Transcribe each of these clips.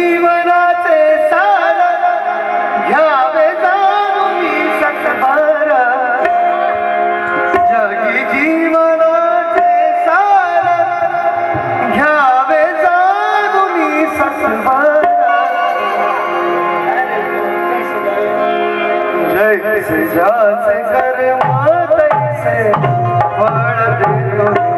जीवनाचे सार घ्यावे जाणून सकभर जगी जीवनाचे सार घ्यावे जाणून सकभर जैसे जासे कर्म तैसे फळ देतो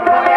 Bravo.